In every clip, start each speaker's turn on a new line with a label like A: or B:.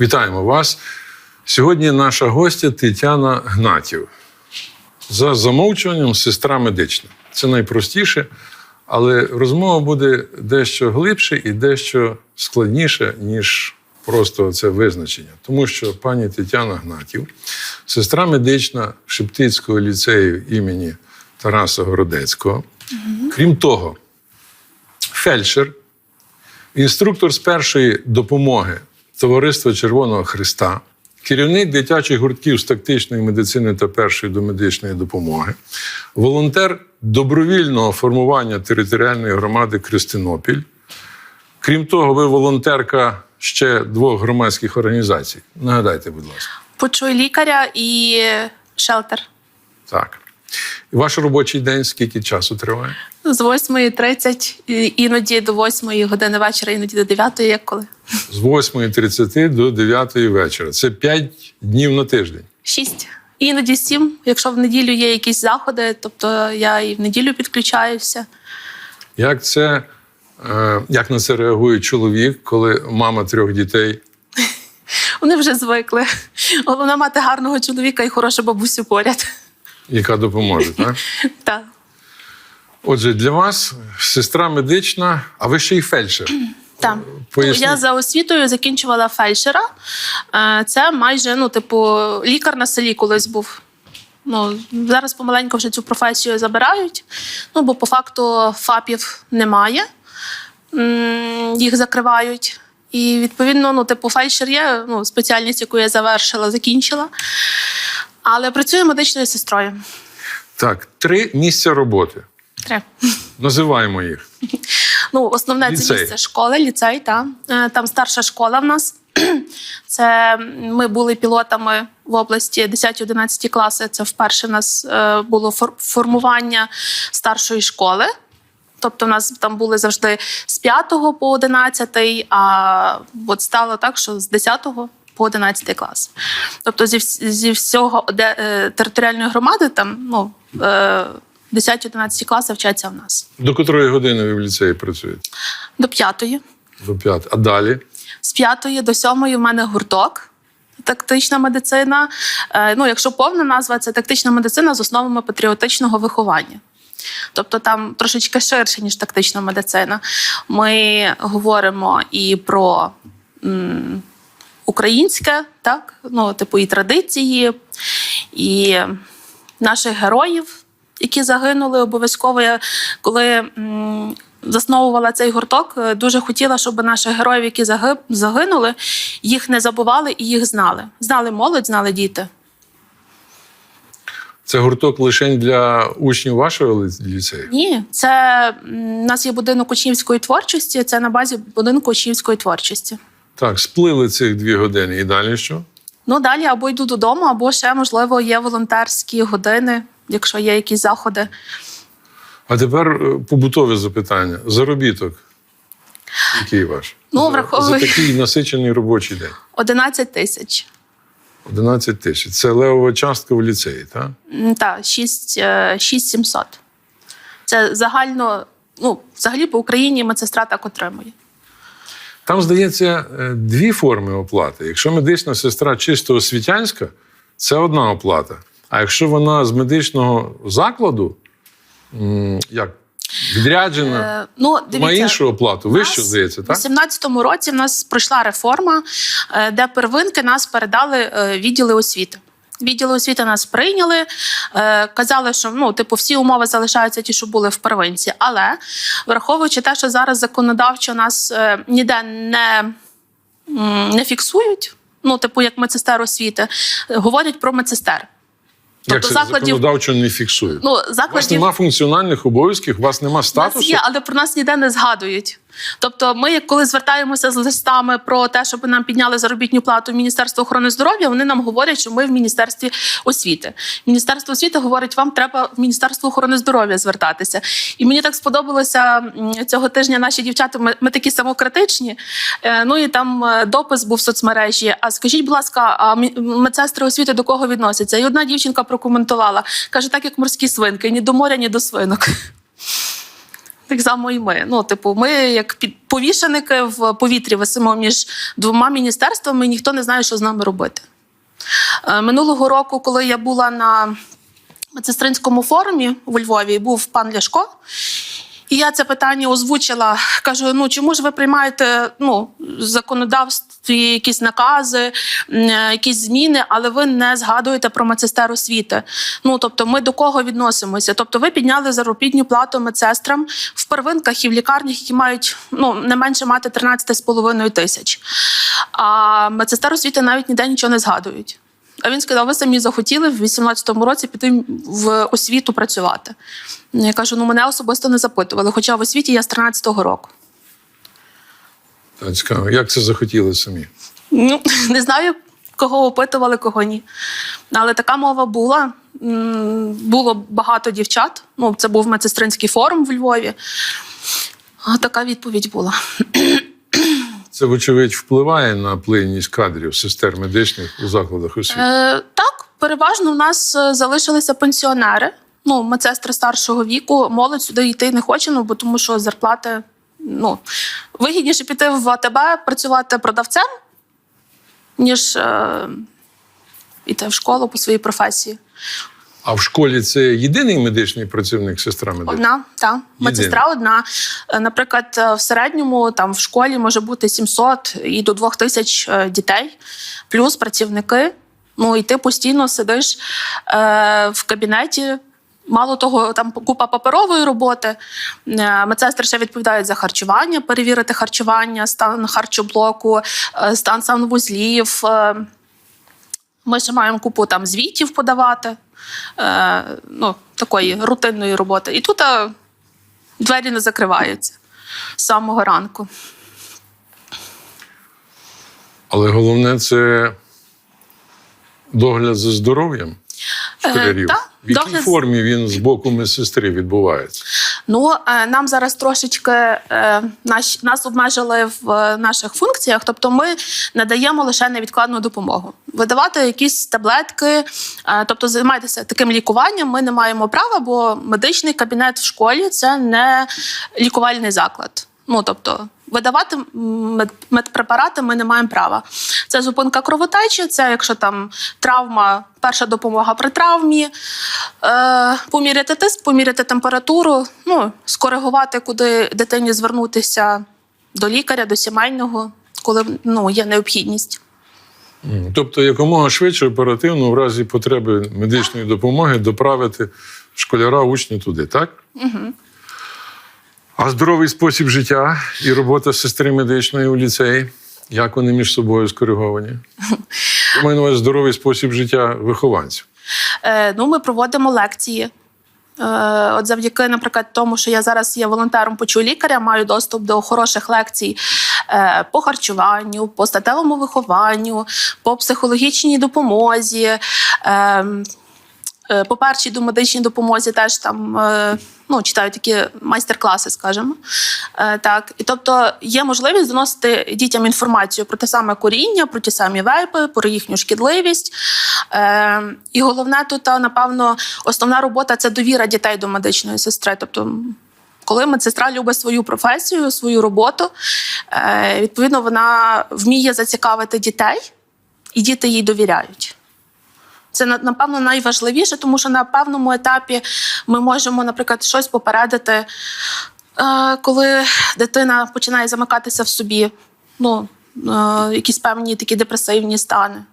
A: Вітаємо вас. Сьогодні наша гостя Тетяна Гнатів. За замовчуванням сестра медична. Це найпростіше, але розмова буде дещо глибше і дещо складніше, ніж просто це визначення. Тому що пані Тетяна Гнатів, сестра медична Шептицького ліцею імені Тараса Городецького. Крім того, фельдшер, інструктор з першої допомоги Товариства Червоного Христа, керівник дитячих гуртків з тактичної медицини та першої домедичної допомоги, волонтер добровільного формування територіальної громади Кристинопіль. Крім того, ви волонтерка ще двох громадських організацій. Нагадайте, будь ласка.
B: Почуй лікаря і шелтер.
A: Так. Ваш робочий день скільки часу триває?
B: З 8.30, і- іноді до 8 години вечора, іноді до 9, як коли.
A: З 8.30 до 9 вечора. Це 5 днів на тиждень.
B: 6. Іноді 7, якщо в неділю є якісь заходи, тобто я і в неділю підключаюся.
A: Як це, е, як на це реагує чоловік, коли мама трьох дітей?
B: Вони вже звикли. Головне мати гарного чоловіка і хорошу бабусю поряд.
A: Яка допоможе. Так?
B: Так.
A: Отже, для вас сестра медична, а ви ще й фельдшер.
B: Так.
A: Поясніть.
B: Я за освітою закінчувала фельдшера. Е, Це майже, ну, типу, лікар на селі колись був. Ну, зараз помаленьку вже цю професію забирають. Ну, бо по факту ФАПів немає, їх закривають. І відповідно, ну, типу, фельдшер є, ну, спеціальність, яку я завершила, закінчила. Але працюю медичною сестрою.
A: Так, три місця роботи.
B: Три.
A: Називаємо їх.
B: Ну, основне
A: Ліцей.
B: це місце школи, ліцей, та. Е, там старша школа в нас. Це ми були пілотами в області 10-11 класи. Це вперше в нас е, було формування старшої школи. Тобто, в нас там були завжди з 5 по 11, а от стало так, що з 10 по 11 клас. Тобто, зі, зі всього де, е, територіальної громади там ну, е, 10-11 класи вчаться в нас
A: До котрої години ви в ліцеї працюєте?
B: до п'ятої.
A: До п'ятої. А далі?
B: З п'ятої до сьомої в мене гурток. Тактична медицина. Е, Ну, якщо повна назва, це тактична медицина з основами патріотичного виховання. Тобто там трошечки ширше, ніж тактична медицина. Ми говоримо і про українське, так? Ну, типу, і традиції, і наших героїв, які загинули обов'язково. Я коли м, засновувала цей гурток, е, дуже хотіла, щоб наших героїв, які загинули, їх не забували і їх знали. Знали молодь, знали діти.
A: Це гурток лише для учнів вашого ліцею?
B: Ні, це у нас є будинок учнівської творчості. Це на базі будинку учнівської творчості.
A: Так, сплили цих дві години. І далі що?
B: Ну далі або йду додому, або ще можливо є волонтерські години, якщо є якісь заходи.
A: А тепер е, побутове запитання. Заробіток. Який ваш?
B: Ну,
A: За-
B: враховуй-
A: За такий насичений робочий день.
B: 11 тисяч.
A: 11 тисяч. Це левова частка в ліцеї, так?
B: Так, 6, 6700. Це загально, ну, взагалі по Україні медсестра так отримує.
A: Там, здається, е, дві форми оплати. Якщо медична сестра чисто освітянська, це одна оплата. А якщо вона з медичного закладу, як відряджена,
B: Е, ну,
A: має іншу оплату,
B: у
A: вищу,
B: нас
A: здається,
B: У
A: так?
B: 2017 році в нас пройшла реформа, е, де первинки нас передали е, відділи освіти. Відділи освіти нас прийняли, е, казали, що ну, типу, всі умови залишаються ті, що були в первинці. Але враховуючи те, що зараз законодавчо нас е, ніде не, не фіксують, ну, типу, як медсестер освіти, говорять про медсестер.
A: Як
B: Тобто
A: це
B: закладів,
A: законодавчо не фіксує?
B: ну,
A: у вас
B: закладів
A: нема функціональних обов'язків, у вас нема
B: У нас
A: статусу.
B: є, але про нас ніде не згадують. Тобто, ми, як коли звертаємося з листами про те, щоб нам підняли заробітну плату в Міністерство охорони здоров'я, вони нам говорять, що ми в Міністерстві освіти. Міністерство освіти говорить, вам треба в Міністерство охорони здоров'я звертатися. І мені так сподобалося цього тижня. Наші дівчата, ми, ми такі самокритичні. Е, Ну і там е, допис був в соцмережі. А скажіть, будь ласка, а медсестри освіти до кого відносяться? І одна дівчинка прокоментувала, каже, так як морські свинки, ні до моря, ні до свинок. Так само і ми. Ну, типу, ми як повішеники в повітрі висимо між двома міністерствами, і ніхто не знає, що з нами робити. Е, Минулого року, коли я була на медсестринському форумі у Львові, був пан Ляшко. І я це питання озвучила. Кажу: ну чому ж ви приймаєте ну, в законодавстві якісь накази, е, якісь зміни, але ви не згадуєте про медсестер освіти? Ну тобто, ми до кого відносимося? Тобто, ви підняли заробітну плату медсестрам в первинках і в лікарнях, які мають ну не менше мати 13,5 тисяч. А медсестер освіти навіть ніде нічого не згадують. А він сказав: ви самі захотіли в 18-му році піти в освіту працювати. Я кажу: ну мене особисто не запитували, хоча в освіті я з 13-го року.
A: Так, цікаво, як це захотіли самі?
B: Ну, не знаю, кого опитували, кого ні. Але така мова була. Було багато дівчат. Ну, це був медсестринський форум в Львові. А така відповідь була.
A: Це, вочевидь, впливає на плинність кадрів сестер медичних у закладах освіти.
B: Е, так, переважно в нас е, залишилися пенсіонери. Ну, медсестри старшого віку, молодь сюди йти не хоче, ну, бо тому що зарплати. Ну, вигідніше піти в АТБ працювати продавцем, ніж е, йти в школу по своїй професії.
A: А в школі це єдиний медичний працівник, сестра медична?
B: Одна, так. Медсестра одна. Е, Наприклад, е, в середньому там в школі може бути 700 і до 2000 е, дітей, плюс працівники. Ну і ти постійно сидиш е, в кабінеті. Мало того, там купа паперової роботи. Е, Медсестри ще відповідають за харчування, перевірити харчування, стан харчоблоку, е, стан санвузлів. Е, Ми ще маємо купу там звітів подавати, е, ну, такої рутинної роботи. І тут е, двері не закриваються з самого ранку.
A: Але головне це догляд за здоров'ям школярів.
B: так,
A: в якій
B: догляд
A: формі він з боку медсестри відбувається?
B: Ну, е, нам зараз трошечки е, наш, нас обмежили в е, наших функціях, тобто ми надаємо лише невідкладну допомогу. Видавати якісь таблетки, тобто займатися таким лікуванням ми не маємо права, бо медичний кабінет в школі це не лікувальний заклад. Ну тобто. Видавати мед- медпрепарати ми не маємо права. Це зупинка кровотечі, це якщо там травма, перша допомога при травмі, е, поміряти тиск, поміряти температуру, ну, скоригувати, куди дитині звернутися до лікаря, до сімейного, коли ну, є необхідність.
A: Тобто, якомога швидше, оперативно, в разі потреби медичної допомоги доправити школяра учня туди, так? Угу. А здоровий спосіб життя і робота сестри медичної у ліцеї, як вони між собою скориговані? Я маю на увазі здоровий спосіб життя вихованців.
B: Е, ну, ми проводимо лекції. Е, от завдяки, наприклад, тому, що я зараз є волонтером почу лікаря, маю доступ до хороших лекцій е, по харчуванню, по статевому вихованню, по психологічній допомозі. Е, по першій домедичній допомозі теж там е, ну, читаю такі майстер-класи, скажімо. Е, так. І тобто є можливість доносити дітям інформацію про те саме коріння, про ті самі вейпи, про їхню шкідливість. І головне тут, напевно, основна робота це довіра дітей до медичної сестри. Тобто, коли медсестра любить свою професію, свою роботу, відповідно, вона вміє зацікавити дітей, і діти їй довіряють. Це напевно найважливіше, тому що на певному етапі ми можемо, наприклад, щось попередити, е, коли дитина починає замикатися в собі, ну, е, якісь певні такі депресивні стани.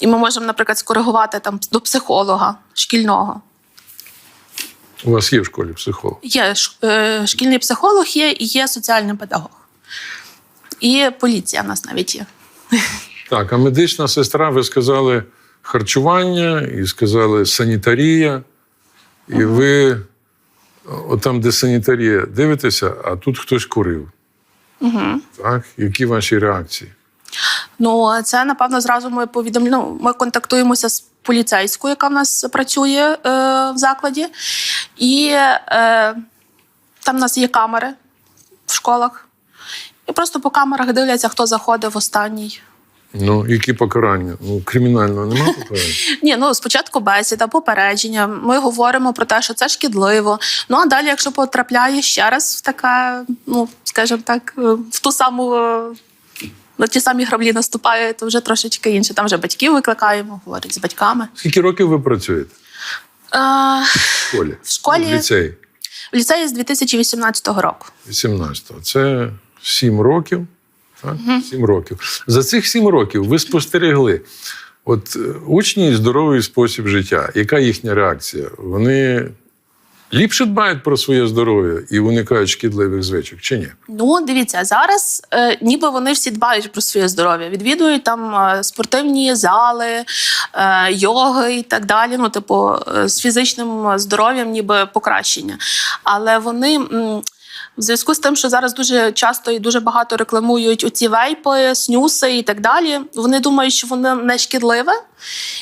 B: І ми можемо, наприклад, скоригувати там до психолога шкільного.
A: У вас є в школі психолог.
B: Є е, шкільний психолог є і є соціальний педагог. І поліція в нас навіть є.
A: Так, а медична сестра, ви сказали харчування і сказали санітарія. І ви, от там, де санітарія, дивитеся, а тут хтось курив. Угу. Так, які ваші реакції?
B: Ну, це напевно зразу ми повідомляємо. Ну, ми контактуємося з поліцейською, яка в нас працює е, в закладі, і е, там в нас є камери в школах. І просто по камерах дивляться, хто заходив останній.
A: Ну, які покарання? Ну, кримінального немає покарання?
B: Ні, ну спочатку бесіда, попередження. Ми говоримо про те, що це шкідливо. Ну а далі, якщо потрапляє ще раз в таке, ну скажімо так, е, в ту саму. е, На ті самі граблі наступає, то вже трошечки інше. Там вже батьків викликаємо, говорять з батьками.
A: Скільки років ви працюєте
B: Е,
A: в школі?
B: В школі-
A: В ліцеї?
B: в ліцеї з 2018 року.
A: 18-го. Це 7 років. 7 років. За цих 7 років ви спостерегли. От е, учні здоровий спосіб життя. Яка їхня реакція? Вони ліпше дбають про своє здоров'я і уникають шкідливих звичок, чи ні?
B: Ну, дивіться, зараз е, ніби вони всі дбають про своє здоров'я, відвідують там е, спортивні зали, е, йоги і так далі. Ну, типу, е, з фізичним здоров'ям, ніби покращення. Але вони. м, в зв'язку з тим, що зараз дуже часто і дуже багато рекламують оці вейпи, снюси і так далі. Вони думають, що воно не шкідливе.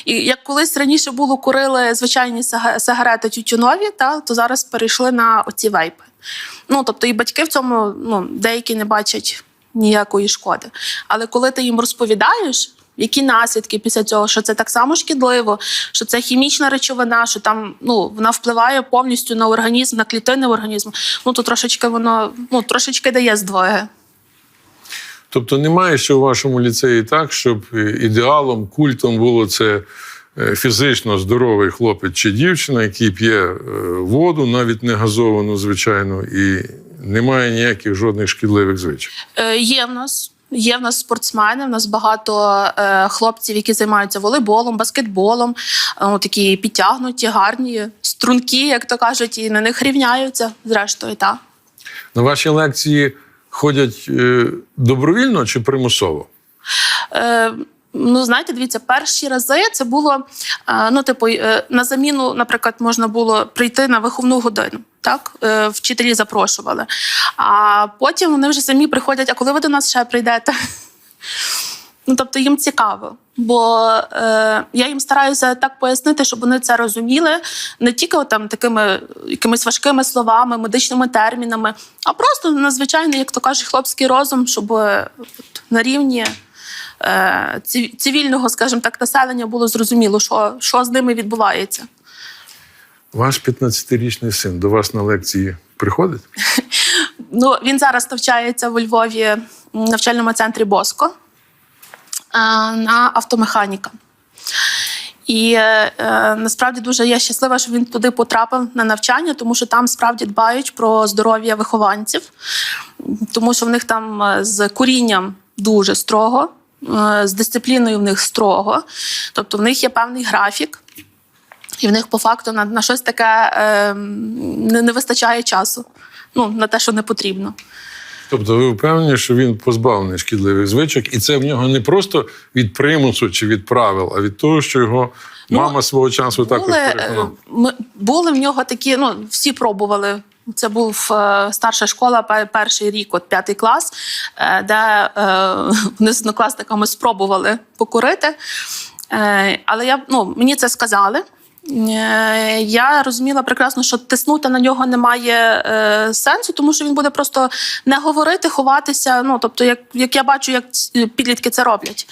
B: І як колись раніше було курили звичайні сигарети тютюнові, та, то зараз перейшли на оці вейпи. Ну, тобто і батьки в цьому ну, деякі не бачать ніякої шкоди. Але коли ти їм розповідаєш, які наслідки після цього, що це так само шкідливо, що це хімічна речовина, що там ну вона впливає повністю на організм, на клітини організму. Ну то трошечки воно ну трошечки дає здвоги.
A: Тобто немає ще у вашому ліцеї так, щоб е, ідеалом, культом було це е, фізично здоровий хлопець чи дівчина, який п'є е, воду, навіть не газовану, звичайно, і немає ніяких жодних шкідливих звичок.
B: Е, є в нас. Є в нас спортсмени, в нас багато е, хлопців, які займаються волейболом, баскетболом, е, ну, такі підтягнуті, гарні, струнки, як то кажуть, і на них рівняються, зрештою, так.
A: На ваші лекції ходять е, добровільно чи примусово?
B: Е, ну, знаєте, дивіться, перші рази це було е, ну, типу, е, на заміну, наприклад, можна було прийти на виховну годину. Так, Е, вчителі запрошували. А потім вони вже самі приходять, а коли ви до нас ще прийдете? Ну, тобто їм цікаво. Бо е, я їм стараюся так пояснити, щоб вони це розуміли не тільки там такими якимись важкими словами, медичними термінами, а просто надзвичайно, як то кажуть, хлопський розум, щоб от, на рівні цивільного, скажімо так, населення було зрозуміло, що, що з ними відбувається.
A: Ваш 15-річний син до вас на лекції приходить?
B: Ну, він зараз навчається у Львові в навчальному центрі Боско е, на автомеханіка. І е, е, насправді дуже я щаслива, що він туди потрапив на навчання, тому що там справді дбають про здоров'я вихованців, тому що в них там е, з корінням дуже строго, е, з дисципліною в них строго. Тобто в них є певний графік. І в них по факту на, на щось таке е, не, не вистачає часу. Ну, на те, що не потрібно.
A: Тобто ви впевнені, що він позбавлений шкідливих звичок, і це в нього не просто від примусу чи від правил, а від того, що його
B: Ну,
A: мама свого часу також
B: Були, е,
A: переконала.
B: ми, були в нього такі, ну, всі пробували. Це був е, старша школа, перший рік, от п'ятий клас, е, де е, вони з однокласниками спробували покурити. Але я, ну, мені це сказали. Я розуміла прекрасно, що тиснути на нього немає е, сенсу, тому що він буде просто не говорити, ховатися. Ну, тобто, як, як я бачу, як підлітки це роблять.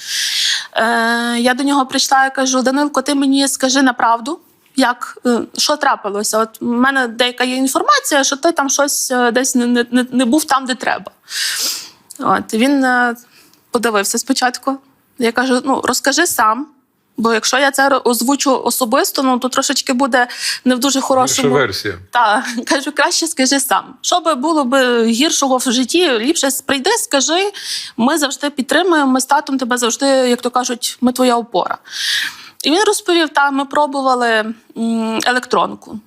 B: Е, я до нього прийшла і кажу: Данилко, ти мені скажи на правду. Як е, що трапилося? От в мене деяка є інформація, що ти там щось е, десь не, не, не- був там, де треба. От він е, подивився спочатку. Я кажу: ну розкажи сам. Бо якщо я це озвучу особисто, ну то трошечки буде не в дуже хорошому.
A: версія.
B: Так, кажу, краще скажи сам. Що би було б гіршого в житті, ліпше прийди, скажи. Ми завжди підтримуємо, ми з татом тебе завжди, як то кажуть, ми твоя опора. І він розповів: та ми пробували електронку.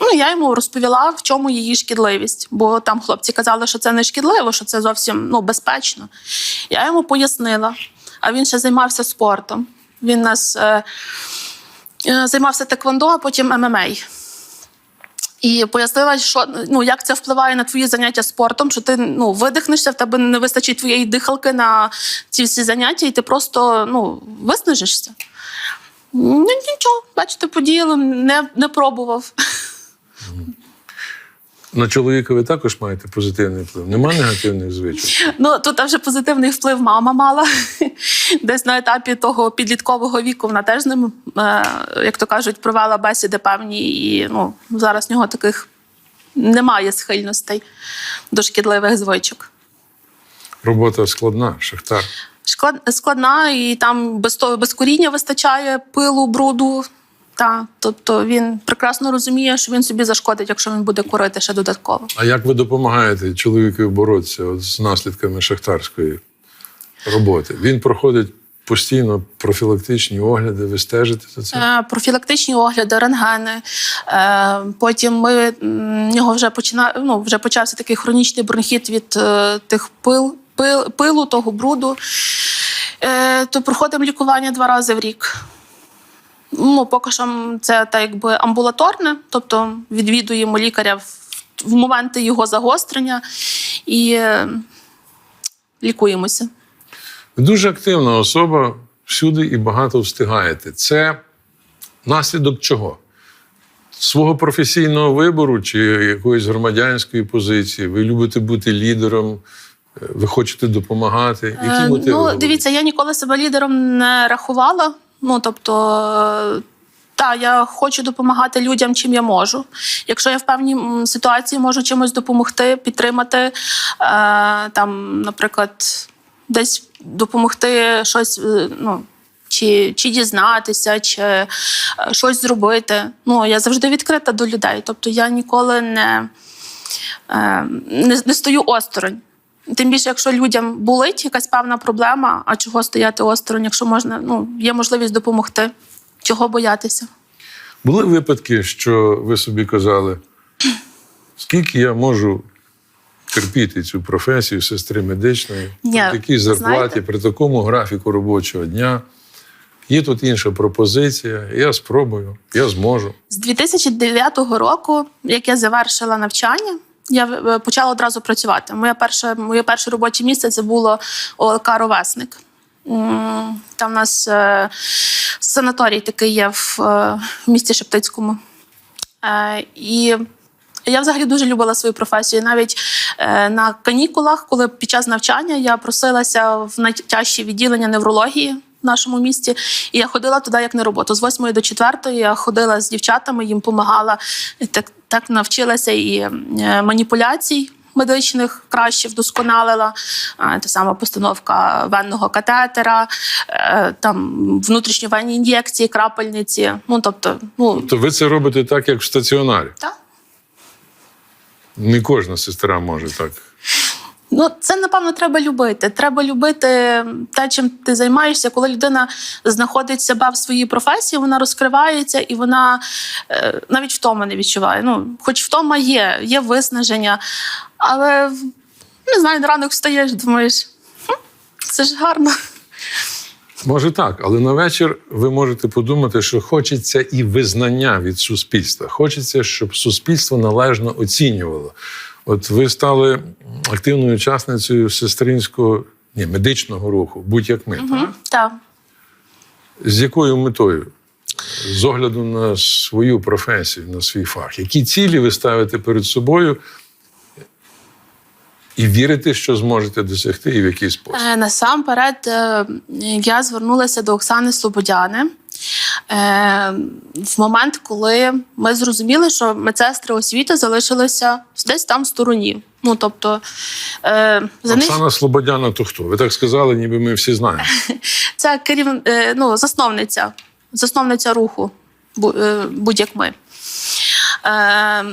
B: Ну, я йому розповіла, в чому її шкідливість, бо там хлопці казали, що це не шкідливо, що це зовсім ну, безпечно. Я йому пояснила, а він ще займався спортом. Він нас е, е, займався теквондо, а потім ММА. І пояснила, що ну як це впливає на твої заняття спортом, що ти ну видихнешся, в тебе не вистачить твоєї дихалки на ці всі заняття, і ти просто ну виснажишся. Ну, нічого, бачите, подіяло, не, не пробував.
A: На чоловіка ви також маєте позитивний вплив. Нема негативних звичок.
B: Ну тут вже позитивний вплив мама мала. десь на етапі того підліткового віку вона теж з ним, е, як то кажуть, провела бесіди певні, і ну, зараз в нього таких немає схильностей до шкідливих звичок.
A: Робота складна, шахтар.
B: Склад, складна, і там без того без коріння вистачає пилу, бруду. Та, тобто він прекрасно розуміє, що він собі зашкодить, якщо він буде курити ще додатково.
A: А як ви допомагаєте чоловікові боротися от з наслідками шахтарської роботи? Він проходить постійно профілактичні огляди, ви стежите за цим?
B: Е, Профілактичні огляди, рентгени. Е, Потім ми в нього вже почина, ну, вже почався такий хронічний бронхіт від е, тих пил, пилу, того бруду. Е, То проходимо лікування два рази в рік. Ну, поки що це так якби амбулаторне, тобто відвідуємо лікаря в, моменти його загострення і е, лікуємося.
A: Дуже активна особа, всюди і багато встигаєте. Це наслідок чого? Свого професійного вибору чи якоїсь громадянської позиції? Ви любите бути лідером, ви хочете допомагати? Які
B: Е,
A: мотиви?
B: Ну, дивіться, я ніколи себе лідером не рахувала. Ну, тобто, та, я хочу допомагати людям, чим я можу. Якщо я в певній ситуації можу чимось допомогти, підтримати, е, там, наприклад, десь допомогти щось, е, ну. Чи, чи дізнатися, чи е, щось зробити. Ну, я завжди відкрита до людей. Тобто я ніколи не, е, не, не стою осторонь. Тим більше, якщо людям болить якась певна проблема, а чого стояти осторонь, якщо можна, ну, є можливість допомогти, чого боятися.
A: Були випадки, що ви собі казали, скільки я можу терпіти цю професію сестри медичної,
B: Ні,
A: при такій зарплаті,
B: знаєте-
A: при такому графіку робочого дня. Є тут інша пропозиція, я спробую, я зможу.
B: З 2009 року, як я завершила навчання, я е, почала одразу працювати. Моє перше, моє перше робоче місце це було ОЛК Ровесник. Там у нас е, санаторій такий є в, е, місті Шептицькому. І я взагалі дуже любила свою професію. Навіть на канікулах, коли під час навчання я просилася в найтяжчі відділення неврології в нашому місті, і я ходила туди як на роботу. З 8 до 4 я ходила з дівчатами, їм допомагала. Так, так навчилася і е, маніпуляцій. Медичних краще вдосконалила та сама постановка венного катетера, е, там внутрішньовенні ін'єкції, крапельниці. Ну тобто, ну
A: Тобто ви це робите так, як в стаціонарі.
B: так.
A: Не кожна сестра може так.
B: Ну, це напевно треба любити. Треба любити те, чим ти займаєшся. Коли людина знаходить себе в своїй професії, вона розкривається і вона е, навіть втома не відчуває. Ну, хоч втома є, є виснаження, але не знаю, на ранок встаєш, думаєш, «Хм, це ж гарно.
A: Може так, але на вечір ви можете подумати, що хочеться і визнання від суспільства. Хочеться, щоб суспільство належно оцінювало. От ви стали активною учасницею сестринського ні, медичного руху, будь-як ми. Так?
B: Так.
A: З якою метою? З огляду на свою професію, на свій фах. Які цілі ви ставите перед собою і вірите, що зможете досягти, і в який спосіб?
B: Е, Насамперед е, я звернулася до Оксани Слободяни в момент, коли ми зрозуміли, що медсестри освіти залишилися десь там в стороні. Ну тобто е, за них
A: Оксана Слободяна, то хто? Ви так сказали, ніби ми всі знаємо.
B: це керів... е, ну, засновниця, засновниця руху е, будь-як ми. Е,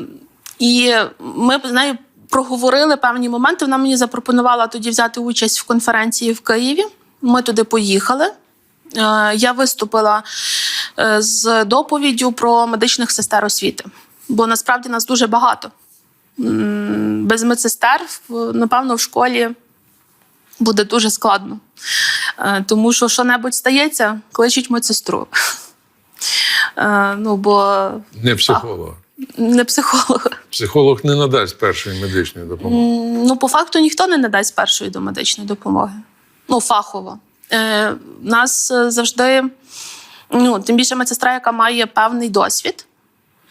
B: і ми з нею проговорили певні моменти. Вона мені запропонувала тоді взяти участь в конференції в Києві. Ми туди поїхали. Е, Я виступила з доповіддю про медичних сестер освіти, бо насправді нас дуже багато. Без медсестер, напевно, в школі буде дуже складно. Е, Тому що що-небудь стається, кличуть медсестру. Е, Ну, бо
A: Не психолога.
B: не психолог.
A: Психолог не надасть першої медичної допомоги.
B: Ну, по факту ніхто не надасть першої домедичної допомоги. Ну, фахово. Е, нас е, завжди, ну, тим більше медсестра, яка має певний досвід.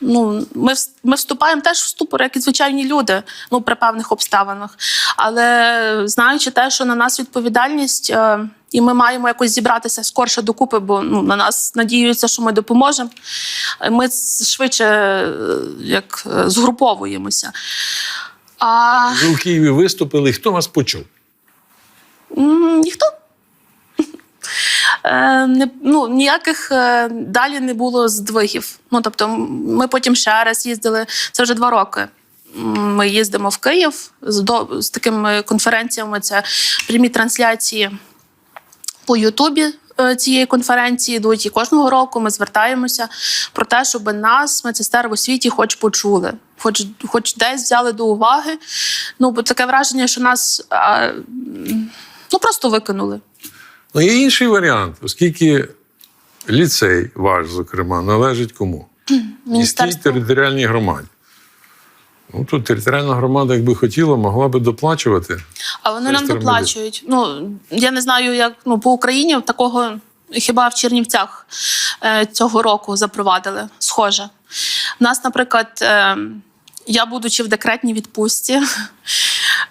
B: Ну, ми, ми вступаємо теж в ступор, як і звичайні люди, ну, при певних обставинах. Але знаючи те, що на нас відповідальність, е, і ми маємо якось зібратися скорше докупи, бо ну, на нас надіються, що ми допоможемо. Ми швидше е, як е, згруповуємося. А
A: Ви в Києві виступили, хто вас почув?
B: м, ніхто. Е, не, ну, ніяких е, далі не було здвигів. Ну, тобто, ми потім ще раз їздили, це вже два роки. Ми їздимо в Київ з, до, з такими конференціями. Це прямі трансляції по Ютубі е, цієї конференції йдуть і кожного року ми звертаємося про те, щоб нас, медсестер в освіті, хоч почули, хоч, хоч десь взяли до уваги. Ну, бо таке враження, що нас а, ну, просто викинули.
A: Ну, є інший варіант, оскільки ліцей ваш, зокрема, належить кому? Міській територіальній громаді. Ну, тут територіальна громада, якби хотіла, могла би доплачувати.
B: А вони нам доплачують. Ну я не знаю, як ну по Україні такого хіба в Чернівцях е, цього року запровадили. Схоже. У нас, наприклад, е, я, будучи в декретній відпустці,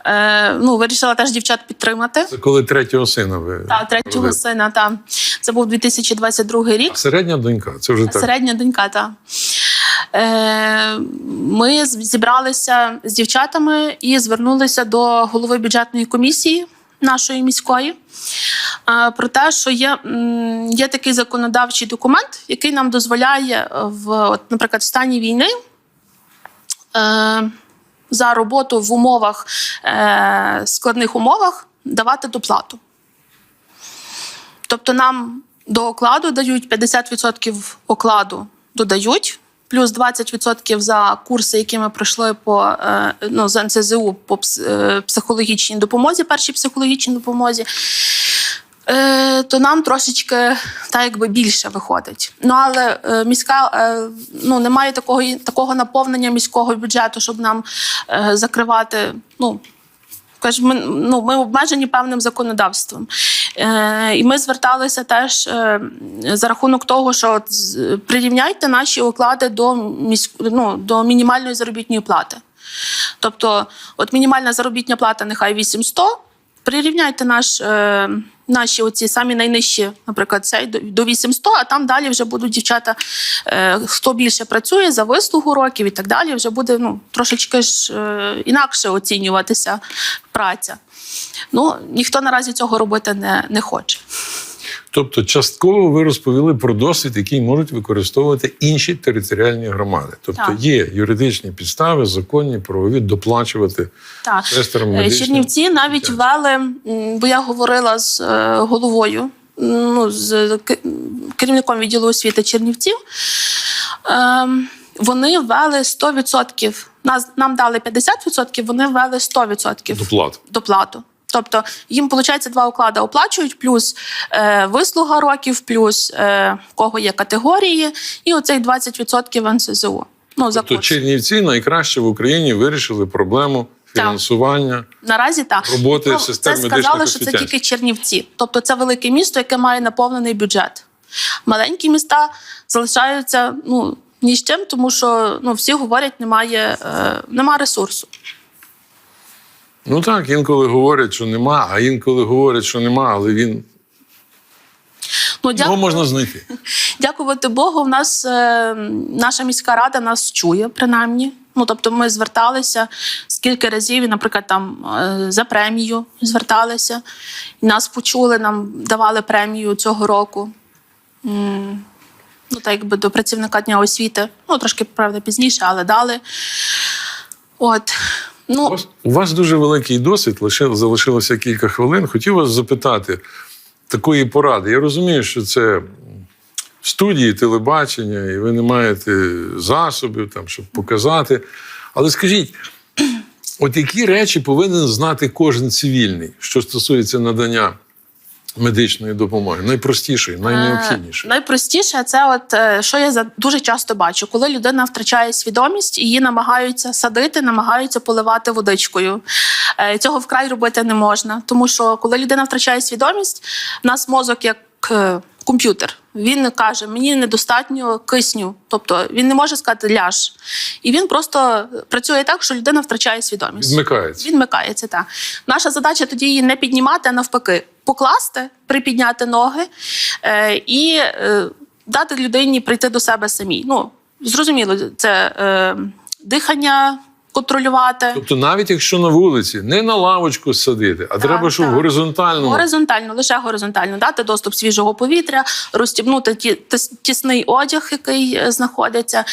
B: е, ну вирішила теж дівчат підтримати.
A: Це коли третього сина ви.
B: Та третього
A: родили.
B: сина. Та це був 2022 рік.
A: А середня донька, це вже так.
B: Середня донька, та. Е, ми зібралися з дівчатами і звернулися до голови бюджетної комісії нашої міської е, про те, що є, є такий законодавчий документ, який нам дозволяє в, от, наприклад, в стані війни. Е, за роботу в умовах е, складних умовах давати доплату. Тобто нам до окладу дають 50% окладу додають, плюс 20% за курси, які ми пройшли по е, ну, з НСЗУ по е, психологічній допомозі, першій психологічній допомозі. Е, то нам трошечки так якби більше виходить. Ну але е, міська е, ну немає такого такого наповнення міського бюджету, щоб нам закривати. Ну Каже, ми, ну, ми обмежені певним законодавством. Е, і ми зверталися теж е, за рахунок того, що прирівняйте наші оклади до, міськ, ну, до мінімальної заробітної плати. Тобто, от мінімальна заробітня плата нехай 800, прирівняйте наш, е, наші оці самі найнижчі, наприклад, цей до, до 800, а там далі вже будуть дівчата, е, хто більше працює за вислугу років і так далі, вже буде ну, трошечки ж е, інакше оцінюватися праця. Ну, ніхто наразі цього робити не, не хоче.
A: Тобто, частково ви розповіли про досвід, який можуть використовувати інші територіальні громади. Тобто
B: Так.
A: є юридичні підстави, законні, правові доплачувати
B: Так.
A: сестрам
B: Е,
A: медичним.
B: Чернівці навіть ввели, м, бо я говорила з е, головою, ну, з керівником відділу освіти Чернівців. Ем, Вони ввели 100%. Нас, нам дали 50%, вони ввели 100%
A: доплат.
B: доплату. Тобто їм, виходить, два оклади оплачують, плюс е, вислуга років, плюс е, в кого є категорії, і оцей 20% НСЗУ. Ну, за
A: Тобто
B: курс.
A: Чернівці найкраще в Україні вирішили проблему фінансування.
B: Наразі так.
A: Роботи
B: ну,
A: систем
B: це сказали, що це тільки Чернівці. Тобто це велике місто, яке має наповнений бюджет. Маленькі міста залишаються ну, ні з чим, тому що ну, всі говорять, немає, е, немає ресурсу.
A: Ну так, інколи говорять, що нема, а інколи говорять, що нема, але він
B: Ну,
A: його можна знайти.
B: дякувати Богу, в нас е, наша міська рада нас чує, принаймні. Ну, тобто ми зверталися скільки разів, і, наприклад, там е, за премію зверталися. І нас почули, нам давали премію цього року. М, Ну, так якби до працівника дня освіти. Ну, трошки, правда, пізніше, але дали. От.
A: У
B: Ну,
A: вас, у вас дуже великий досвід, лише залишилося кілька хвилин. Хотів вас запитати такої поради. Я розумію, що це студії телебачення, і ви не маєте засобів, там, щоб показати. Але скажіть, от які речі повинен знати кожен цивільний, що стосується надання медичної допомоги? Найпростішої, найнеобхіднішої.
B: Е, Найпростіше це, от е, що я дуже часто бачу, коли людина втрачає свідомість, її намагаються садити, намагаються поливати водичкою. Е, Цього вкрай робити не можна, тому що коли людина втрачає свідомість, в нас мозок як комп'ютер. Він каже: мені недостатньо кисню, тобто він не може сказати ляж. І він просто працює так, що людина втрачає свідомість.
A: Відмикається.
B: Відмикається так. Наша задача тоді її не піднімати, а навпаки, покласти, припідняти ноги е, і е, дати людині прийти до себе самій. Ну, зрозуміло, це е, дихання контролювати.
A: Тобто, навіть якщо на вулиці не на лавочку садити, а треба, щоб
B: так.
A: горизонтально.
B: Горизонтально, лише горизонтально дати доступ свіжого повітря, розстібнути ті, тісний одяг, який е, знаходиться,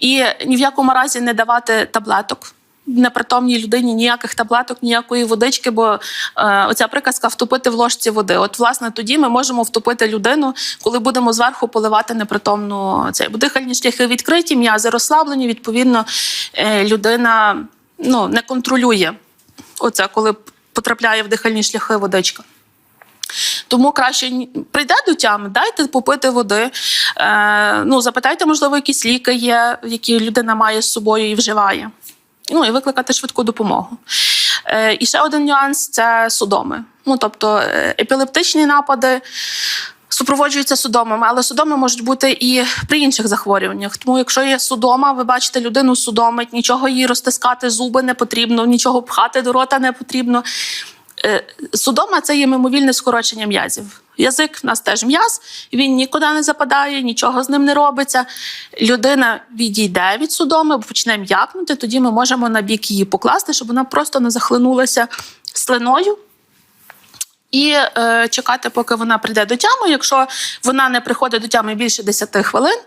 B: і ні в якому разі не давати таблеток. Непритомній людині ніяких таблеток, ніякої водички, бо е, оця приказка втопити в ложці води. От, власне, тоді ми можемо втопити людину, коли будемо зверху поливати непритомну цей. Бо дихальні шляхи відкриті, м'язи розслаблені. Відповідно, е, людина ну, не контролює оце, коли потрапляє в дихальні шляхи водичка. Тому краще прийде до тями, дайте попити води. Е, ну, запитайте, можливо, якісь ліки є, які людина має з собою і вживає. Ну і викликати швидку допомогу. Е, і ще один нюанс це судоми. Ну, тобто е, епілептичні напади супроводжуються судомами, але судоми можуть бути і при інших захворюваннях. Тому, якщо є судома, ви бачите, людину судомить, нічого їй розтискати зуби не потрібно, нічого пхати до рота не потрібно. Е, Судома це є мимовільне скорочення м'язів. Язик в нас теж м'яз, він нікуди не западає, нічого з ним не робиться. Людина відійде від судоми, почне м'якнути, тоді ми можемо на бік її покласти, щоб вона просто не захлинулася слиною. І е, чекати, поки вона прийде до тями. Якщо вона не приходить до тями більше 10 хвилин,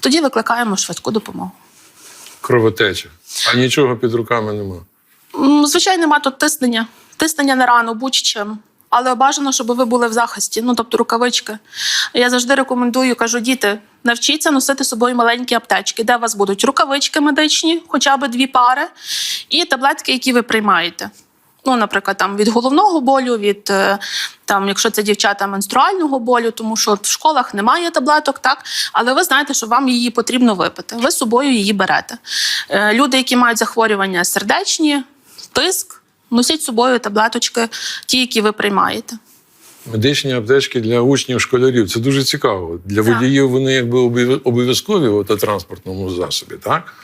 B: тоді викликаємо швидку допомогу.
A: Кровотеча. А нічого під руками нема.
B: Звичайно, нема тут тиснення. Тиснення на рану будь-чим. Але бажано, щоб ви були в захисті, ну тобто рукавички. Я завжди рекомендую, кажу, діти, навчіться носити з собою маленькі аптечки, де у вас будуть рукавички медичні, хоча б дві пари, і таблетки, які ви приймаєте. Ну, наприклад, там від головного болю, від е, там, якщо це дівчата менструального болю, тому що в школах немає таблеток, так але ви знаєте, що вам її потрібно випити. Ви з собою її берете. Е, Люди, які мають захворювання сердечні, тиск, носіть з собою таблеточки, ті, які ви приймаєте.
A: Медичні аптечки для учнів, школярів. Це дуже цікаво. Для
B: Так.
A: водіїв вони якби обов'язкові в автотранспортному засобі, так?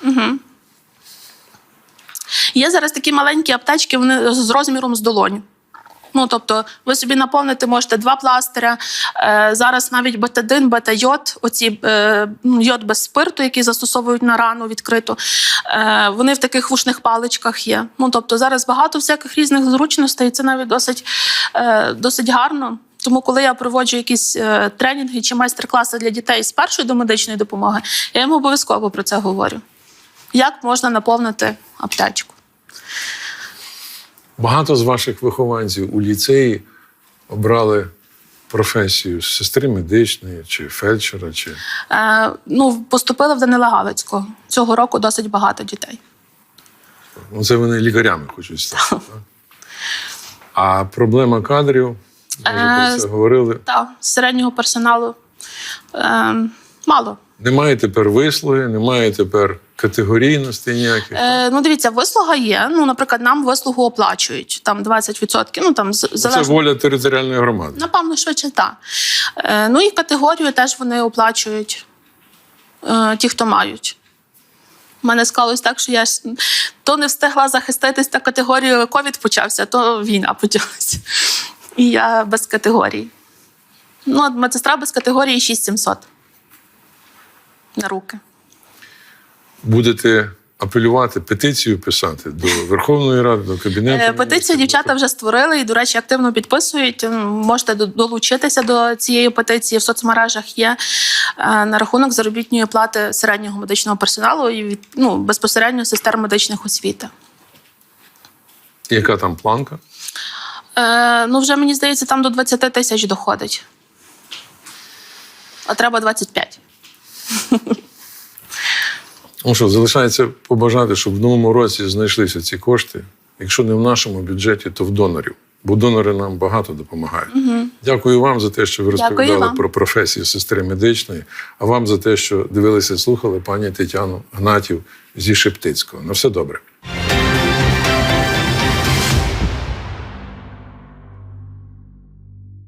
B: Є зараз такі маленькі аптечки, вони з розміром з долоню. Ну, тобто, ви собі наповнити можете два пластиря. Е, зараз навіть бетадин, бета-йод, оці е, ну, йод без спирту, який застосовують на рану відкриту. Е, вони в таких вушних паличках є. Ну, тобто, зараз багато всяких різних зручностей, і це навіть досить, досить гарно. Тому, коли я проводжу якісь тренінги чи майстер-класи для дітей з першої до медичної допомоги, я їм обов'язково про це говорю. Як можна наповнити аптечку?
A: Багато з ваших вихованців у ліцеї обрали професію сестри медичної, чи фельдшера, чи
B: Е, ну, поступили в Данила Галицького. Цього року досить багато дітей.
A: ну, це вони лікарями хочуть стати. так? А проблема кадрів, ми вже
B: Е,
A: про це говорили.
B: Та з середнього персоналу е, мало.
A: Немає тепер вислуги, немає тепер категорійності ніяких.
B: Е, ну, дивіться, вислуга є. Ну, наприклад, нам вислугу оплачують там 20%. Ну там з-
A: Це воля територіальної громади.
B: Напевно, швидше так. Е, ну і категорію теж вони оплачують е, ті, хто мають. У мене склалось так, що я ж то не встигла захиститись та категорію ковід почався, то війна почалася. І я без категорії. Ну, медсестра без категорії 6700 на руки.
A: Будете апелювати, петицію писати до Верховної Ради, до Кабінету.
B: Е, Петицію дівчата вже створили і, до речі, активно підписують. Можете долучитися до цієї петиції. В соцмережах є е, на рахунок заробітної плати середнього медичного персоналу і від- ну, безпосередньо сестер медичних освіти.
A: Яка там планка?
B: Е, ну, вже мені здається, там до 20 тисяч доходить. А треба 25.
A: Ну що, залишається побажати, щоб в новому році знайшлися ці кошти. Якщо не в нашому бюджеті, то в донорів. Бо донори нам багато допомагають. Дякую вам за те, що ви
B: Дякую
A: розповідали
B: вам.
A: про професію сестри медичної, а вам за те, що дивилися і слухали пані Тетяну Гнатів зі Шептицького. На все добре.